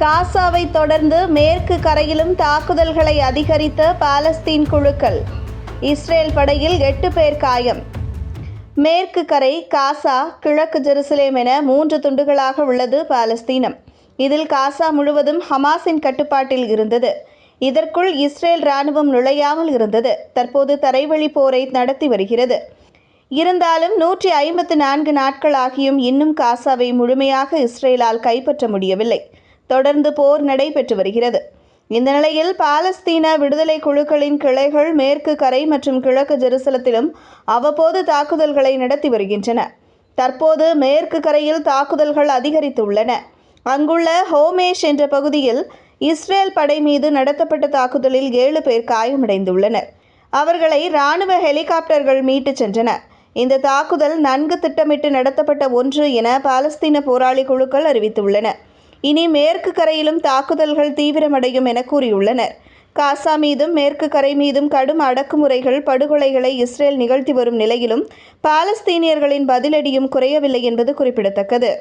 காசாவை தொடர்ந்து மேற்கு கரையிலும் தாக்குதல்களை அதிகரித்த பாலஸ்தீன் குழுக்கள். இஸ்ரேல் படையில் எட்டு பேர் காயம். மேற்கு கரை காசா கிழக்கு ஜெருசலேம் என மூன்று துண்டுகளாக உள்ளது பாலஸ்தீனம். இதில் காசா முழுவதும் ஹமாஸின் கட்டுப்பாட்டில் இருந்தது. இதற்குள் இஸ்ரேல் ராணுவம் நுழையாமல் இருந்தது. தற்போது தரைவழி போரை நடத்தி வருகிறது. இருந்தாலும் நூற்றி ஐம்பத்து நான்கு நாட்களாகியும் இன்னும் காசாவை முழுமையாக இஸ்ரேலால் கைப்பற்ற முடியவில்லை. தொடர்ந்து போர் நடைபெற்று வருகிறது. இந்த நிலையில் பாலஸ்தீன விடுதலை குழுக்களின் கிளைகள் மேற்கு கரை மற்றும் கிழக்கு ஜெருசலத்திலும் அவ்வப்போது தாக்குதல்களை நடத்தி வருகின்றன. தற்போது மேற்கு கரையில் தாக்குதல்கள் அதிகரித்துள்ளன. அங்குள்ள ஹோமேஷ் என்ற பகுதியில் இஸ்ரேல் படை மீது நடத்தப்பட்ட தாக்குதலில் ஏழு பேர் காயமடைந்துள்ளனர். அவர்களை இராணுவ ஹெலிகாப்டர்கள் மீட்டுச் சென்றன. இந்த தாக்குதல் நன்கு திட்டமிட்டு நடத்தப்பட்ட ஒன்று என பாலஸ்தீன போராளி குழுக்கள் அறிவித்துள்ளன. இனி மேற்கு கரையிலும் தாக்குதல்கள் தீவிரமடையும் என கூறியுள்ளனர். காசா மீதும் மேற்கு கரை மீதும் கடும் அடக்குமுறைகள் படுகொலைகளை இஸ்ரேல் நிகழ்த்தி வரும் நிலையிலும் பாலஸ்தீனியர்களின் பதிலடியும் குறையவில்லை என்பது குறிப்பிடத்தக்கது.